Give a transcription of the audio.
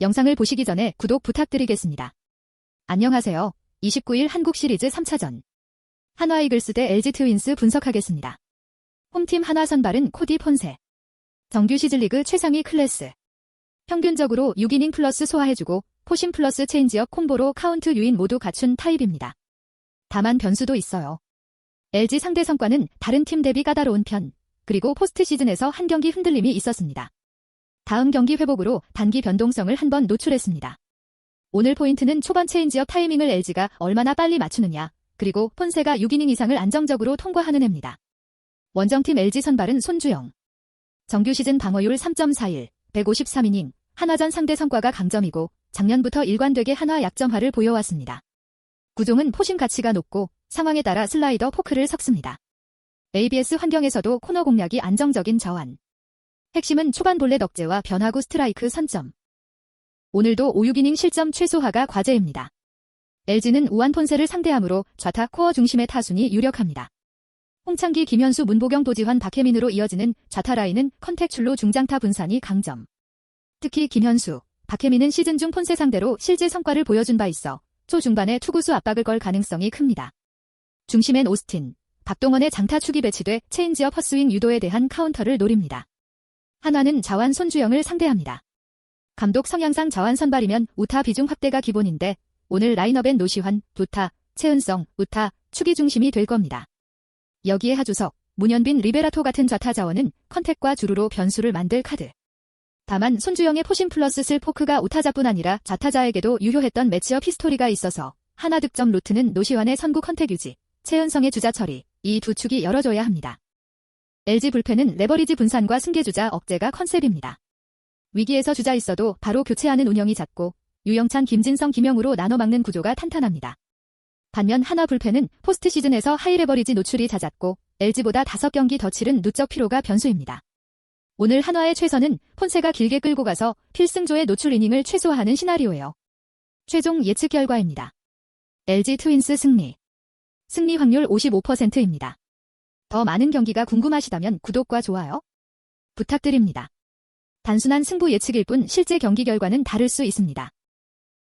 영상을 보시기 전에 구독 부탁드리겠습니다. 안녕하세요. 29일 한국 시리즈 3차전. 한화 이글스 대 LG 트윈스 분석하겠습니다. 홈팀 한화 선발은 코디 폰세. 정규 시즌리그 최상위 클래스. 평균적으로 6이닝 플러스 소화해주고 포신 플러스 체인지업 콤보로 카운트 유인 모두 갖춘 타입입니다. 다만 변수도 있어요. LG 상대 성과는 다른 팀 대비 까다로운 편, 그리고 포스트 시즌에서 한 경기 흔들림이 있었습니다. 다음 경기 회복으로 단기 변동성을 한 번 노출했습니다. 오늘 포인트는 초반 체인지업 타이밍을 LG가 얼마나 빨리 맞추느냐, 그리고 폰세가 6이닝 이상을 안정적으로 통과하는 해입니다. 원정팀 LG 선발은 손주영. 정규 시즌 방어율 3.41, 153이닝, 한화전 상대 성과가 강점이고 작년부터 일관되게 한화 약점화를 보여왔습니다. 구종은 포심 가치가 높고 상황에 따라 슬라이더 포크를 섞습니다. ABS 환경에서도 코너 공략이 안정적인 저완. 핵심은 초반 볼넷 억제와 변화구 스트라이크 선점. 오늘도 5, 6이닝 실점 최소화가 과제입니다. LG는 우한 폰세를 상대하므로 좌타 코어 중심의 타순이 유력합니다. 홍창기, 김현수, 문보경, 도지환, 박혜민으로 이어지는 좌타 라인은 컨택출로 중장타 분산이 강점. 특히 김현수, 박혜민은 시즌 중 폰세 상대로 실제 성과를 보여준 바 있어 초중반에 투구수 압박을 걸 가능성이 큽니다. 중심엔 오스틴, 박동원의 장타 축이 배치돼 체인지업 헛스윙 유도에 대한 카운터를 노립니다. 한화는 자완 손주영을 상대합니다. 감독 성향상 자완 선발이면 우타 비중 확대가 기본인데 오늘 라인업엔 노시환, 두타, 최은성, 우타, 축이 중심이 될 겁니다. 여기에 하주석, 문현빈, 리베라토 같은 좌타 자원은 컨택과 주루로 변수를 만들 카드. 다만 손주영의 포신 플러스 슬 포크가 우타자뿐 아니라 좌타자에게도 유효했던 매치업 히스토리가 있어서 하나 득점 루트는 노시환의 선구 컨택 유지, 최은성의 주자 처리, 이 두 축이 열어줘야 합니다. LG 불펜은 레버리지 분산과 승계주자 억제가 컨셉입니다. 위기에서 주자 있어도 바로 교체하는 운영이 잦고 유영찬, 김진성, 김영우로 나눠 막는 구조가 탄탄합니다. 반면 하나 불펜은 포스트 시즌에서 하이 레버리지 노출이 잦았고 LG보다 5경기 더 치른 누적 피로가 변수입니다. 오늘 한화의 최선은 폰세가 길게 끌고 가서 필승조의 노출 이닝을 최소화하는 시나리오예요. 최종 예측 결과입니다. LG 트윈스 승리. 승리 확률 55%입니다. 더 많은 경기가 궁금하시다면 구독과 좋아요 부탁드립니다. 단순한 승부 예측일 뿐 실제 경기 결과는 다를 수 있습니다.